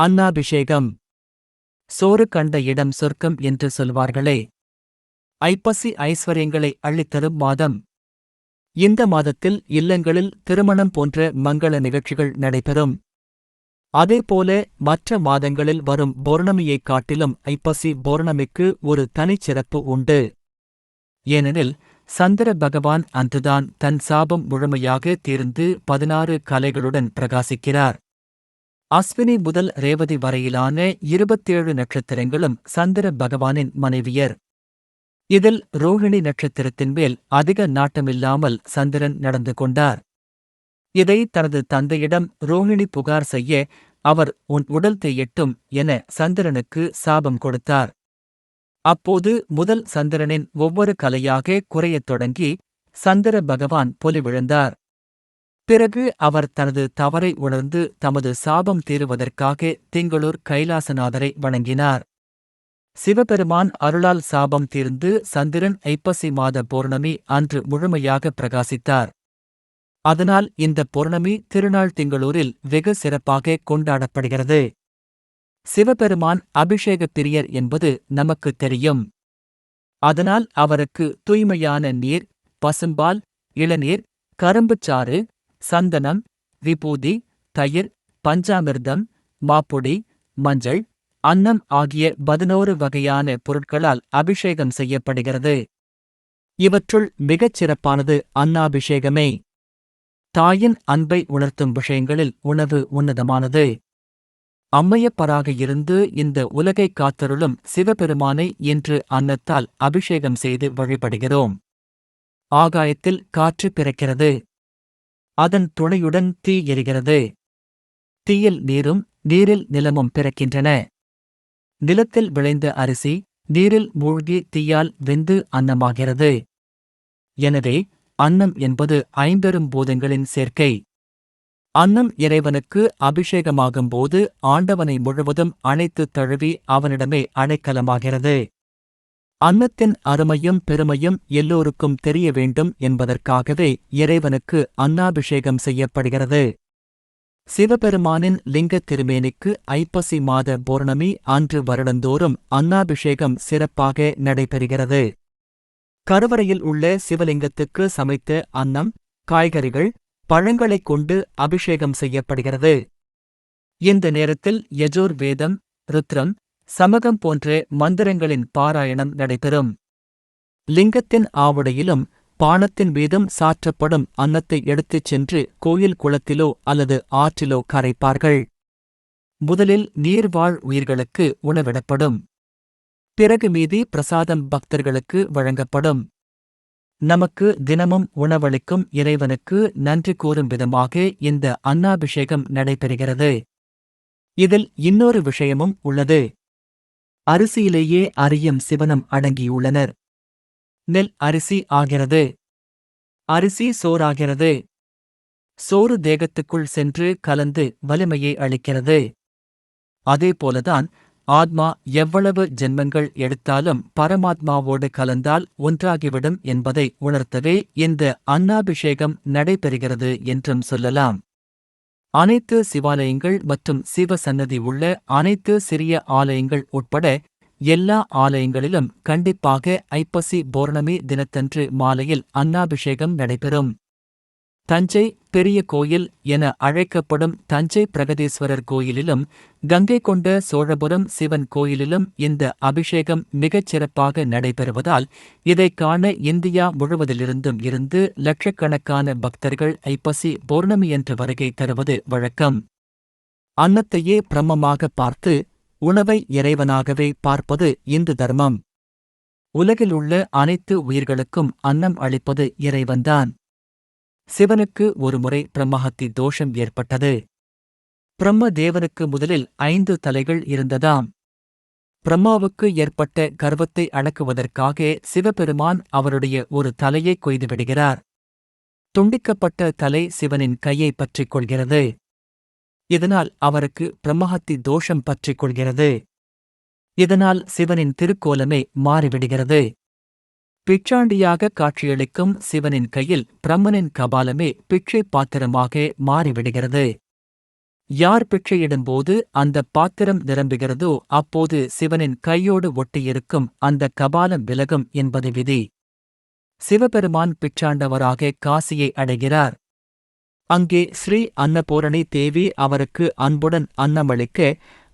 அன்னாபிஷேகம். சோறு கண்ட இடம் சொர்க்கம் என்று சொல்வார்களே. ஐப்பசி ஐஸ்வர்யங்களை அள்ளித்தரும் மாதம். இந்த மாதத்தில் இல்லங்களில் திருமணம் போன்ற மங்கள நிகழ்ச்சிகள் நடைபெறும். அதேபோல மற்ற மாதங்களில் வரும் பௌர்ணமியைக் காட்டிலும் ஐப்பசி பௌர்ணமிக்கு ஒரு தனிச்சிறப்பு உண்டு. ஏனெனில் சந்திர பகவான் அன்றுதான் தன் சாபம் முழுமையாக தீர்ந்து பதினாறு கலைகளுடன் பிரகாசிக்கிறார். அஸ்வினி முதல் ரேவதி வரையிலான இருபத்தேழு நட்சத்திரங்களும் சந்திர பகவானின் மனைவியர். இதில் ரோஹிணி நட்சத்திரத்தின் மேல் அதிக நாட்டமில்லாமல் சந்திரன் நடந்து கொண்டார். இதை தனது தந்தையிடம் ரோஹிணி புகார் செய்ய அவர் உன் உடல் தேயட்டும் என சந்திரனுக்கு சாபம் கொடுத்தார். அப்போது முதல் சந்திரனின் ஒவ்வொரு கலையாக குறையத் தொடங்கி சந்திர பகவான் பொலிவிழுந்தார். பிறகு அவர் தனது தவறை உணர்ந்து தமது சாபம் தீருவதற்காக திங்களூர் கைலாசநாதரை வணங்கினார். சிவபெருமான் அருளால் சாபம் தீர்ந்து சந்திரன் ஐப்பசி மாத பௌர்ணமி அன்று முழுமையாக பிரகாசித்தார். அதனால் இந்த பௌர்ணமி திருநாள் திங்களூரில் வெகு சிறப்பாக கொண்டாடப்படுகிறது. சிவபெருமான் அபிஷேகப் பிரியர் என்பது நமக்கு தெரியும். அதனால் அவருக்கு தூய்மையான நீர் பசும்பால் இளநீர் கரும்புச்சாறு சந்தனம் விபூதி தயிர் பஞ்சாமிர்தம் மாப்பொடி மஞ்சள் அன்னம் ஆகிய பதினோரு வகையான பொருட்களால் அபிஷேகம் செய்யப்படுகிறது. இவற்றுள் மிகச் சிறப்பானது அன்னாபிஷேகமே. தாயின் அன்பை உணர்த்தும் விஷயங்களில் உணவு உன்னதமானது. அம்மையப்பராக இருந்து இந்த உலகைக் காத்தருளும் சிவபெருமானை இன்று அன்னத்தால் அபிஷேகம் செய்து வழிபடுகிறோம். ஆகாயத்தில் காற்று பிறக்கிறது. அதன் துணையுடன் தீ எரிகிறது. தீயில் நீரும் நீரில் நிலமும் பிறக்கின்றன. நிலத்தில் விளைந்த அரிசி நீரில் மூழ்கி தீயால் வெந்து அன்னமாகிறது. எனவே அன்னம் என்பது ஐம்பெரும் பூதங்களின் சேர்க்கை. அன்னம் இறைவனுக்கு அபிஷேகமாகும்போது ஆண்டவனை முழுவதும் அணைத்துத் தழுவி அவனிடமே அடைக்கலமாகிறது. அன்னத்தின் அருமையும் பெருமையும் எல்லோருக்கும் தெரிய வேண்டும் என்பதற்காகவே இறைவனுக்கு அன்னாபிஷேகம் செய்யப்படுகிறது. சிவபெருமானின் லிங்கத் திருமேனிக்கு ஐப்பசி மாத பௌர்ணமி அன்று வருடந்தோறும் அன்னாபிஷேகம் சிறப்பாக நடைபெறுகிறது. கருவறையில் உள்ள சிவலிங்கத்துக்கு சமைத்த அன்னம் காய்கறிகள் பழங்களைக் கொண்டு அபிஷேகம் செய்யப்படுகிறது. இந்த நேரத்தில் யஜோர் வேதம் ருத்ரம் சமகம் போன்ற மந்திரங்களின் பாராயணம் நடைபெறும். லிங்கத்தின் ஆவுடையிலும் பானத்தின் மீதும் சாற்றப்படும் அன்னத்தை எடுத்துச் சென்று கோயில் குளத்திலோ அல்லது ஆற்றிலோ கரைப்பார்கள். முதலில் நீர்வாழ் உயிர்களுக்கு உணவிடப்படும். பிறகு மீதி பிரசாதம் பக்தர்களுக்கு வழங்கப்படும். நமக்கு தினமும் உணவளிக்கும் இறைவனுக்கு நன்றி கூறும் விதமாக இந்த அன்னாபிஷேகம் நடைபெறுகிறது. இதில் இன்னொரு விஷயமும் உள்ளது. அரிசியிலேயே அரியும் சிவனம் அடங்கியுள்ளனர். நெல் அரிசி ஆகிறது. அரிசி சோறாகிறது. சோறு தேகத்துக்குள் சென்று கலந்து வலிமையை அளிக்கிறது. அதேபோலதான் ஆத்மா எவ்வளவு ஜென்மங்கள் எடுத்தாலும் பரமாத்மாவோடு கலந்தால் ஒன்றாகிவிடும் என்பதை உணர்த்தவே இந்த அன்னாபிஷேகம் நடைபெறுகிறது என்றும் சொல்லலாம். அனைத்து சிவாலயங்கள் மற்றும் சிவ சன்னதி உள்ள அனைத்து சிறிய ஆலயங்கள் உட்பட எல்லா ஆலயங்களிலும் கண்டிப்பாக ஐப்பசி பௌர்ணமி தினத்தன்று மாலையில் அன்னாபிஷேகம் நடைபெறும். தஞ்சை பெரிய கோயில் என அழைக்கப்படும் தஞ்சை பிரகதீஸ்வரர் கோயிலிலும் கங்கை கொண்ட சோழபுரம் சிவன் கோயிலிலும் இந்த அபிஷேகம் மிகச் சிறப்பாக நடைபெறுவதால் இதைக் காண இந்தியா முழுவதிலிருந்தும் இருந்து லட்சக்கணக்கான பக்தர்கள் ஐப்பசி பௌர்ணமியன்று வருகை தருவது வழக்கம். அன்னத்தையே பிரம்மமாக பார்த்து உணவை இறைவனாகவே பார்ப்பது இந்து தர்மம். உலகிலுள்ள அனைத்து உயிர்களுக்கும் அன்னம் அளிப்பது இறைவன்தான். சிவனுக்கு ஒருமுறை பிரம்மஹத்தி தோஷம் ஏற்பட்டது. பிரம்ம தேவனுக்கு முதலில் ஐந்து தலைகள் இருந்ததாம். பிரம்மாவுக்கு ஏற்பட்ட கர்வத்தை அடக்குவதற்காக சிவபெருமான் அவருடைய ஒரு தலையை கொய்துவிடுகிறார் துண்டிக்கப்பட்ட தலை சிவனின் கையை பற்றிக் கொள்கிறது. இதனால் அவருக்கு பிரம்மஹத்தி தோஷம் பற்றிக் கொள்கிறது. இதனால் சிவனின் திருக்கோலமே மாறிவிடுகிறது. பிச்சாண்டியாக காட்சியளிக்கும் சிவனின் கையில் பிரம்மனின் கபாலமே பிச்சை பாத்திரமாக மாறிவிடுகிறது. யார் பிச்சையிடும்போது அந்த பாத்திரம் நிரம்புகிறதோ அப்போது சிவனின் கையோடு ஒட்டியிருக்கும் அந்த கபாலம் விலகும் என்பது விதி. சிவபெருமான் பிச்சாண்டவராக காசியை அடைகிறார். அங்கே ஸ்ரீ அன்னபூரணி தேவி அவருக்கு அன்புடன் அன்னமளிக்க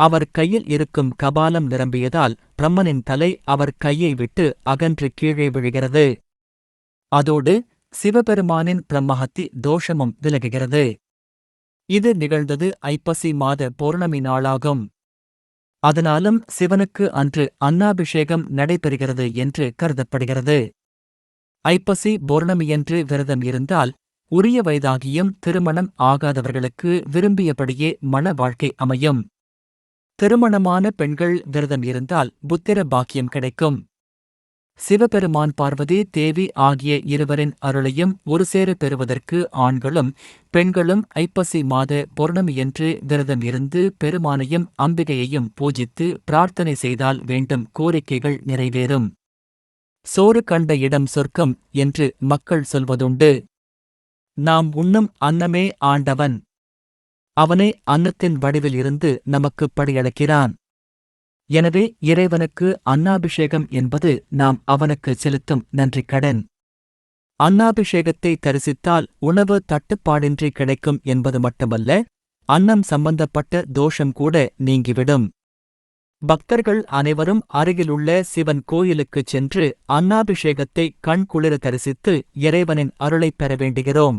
அவர் கையில் இருக்கும் கபாலம் நிரம்பியதால் பிரம்மனின் தலை அவர் கையை விட்டு அகன்று கீழே விழுகிறது. அதோடு சிவபெருமானின் பிரம்மஹத்தி தோஷமும் விலகுகிறது. இது நிகழ்ந்தது ஐப்பசி மாத பௌர்ணமி நாளாகும். அதனாலும் சிவனுக்கு அன்று அன்னாபிஷேகம் நடைபெறுகிறது என்று கருதப்படுகிறது. ஐப்பசி பௌர்ணமியன்று விரதம் இருந்தால் உரிய வயதாகியும் திருமணம் ஆகாதவர்களுக்கு விரும்பியபடியே மண வாழ்க்கை அமையும். திருமணமான பெண்கள் விரதம் இருந்தால் புத்திர பாக்கியம் கிடைக்கும். சிவபெருமான் பார்வதி தேவி ஆகிய இருவரின் அருளையும் ஒருசேர பெறுவதற்கு ஆண்களும் பெண்களும் ஐப்பசி மாத பௌர்ணமியன்று விரதம் இருந்து பெருமானையும் அம்பிகையையும் பூஜித்து பிரார்த்தனை செய்தால் வேண்டும் கோரிக்கைகள் நிறைவேறும். சோறு கண்ட இடம் சொர்க்கம் என்று மக்கள் சொல்வதுண்டு. நாம் உண்ணும் அன்னமே ஆண்டவன். அவனே அன்னத்தின் வடிவில் இருந்து நமக்குப் படியளக்கிறான் எனவே இறைவனுக்கு அன்னாபிஷேகம் என்பது நாம் அவனுக்கு செலுத்தும் நன்றிக் கடன். அன்னாபிஷேகத்தை தரிசித்தால் உணவு தட்டுப்பாடின்றி கிடைக்கும் என்பது மட்டுமல்ல அன்னம் சம்பந்தப்பட்ட தோஷம் கூட நீங்கிவிடும். பக்தர்கள் அனைவரும் அருகிலுள்ள சிவன் கோயிலுக்குச் சென்று அன்னாபிஷேகத்தை கண் குளிர தரிசித்து இறைவனின் அருளைப் பெற வேண்டுகிறோம்.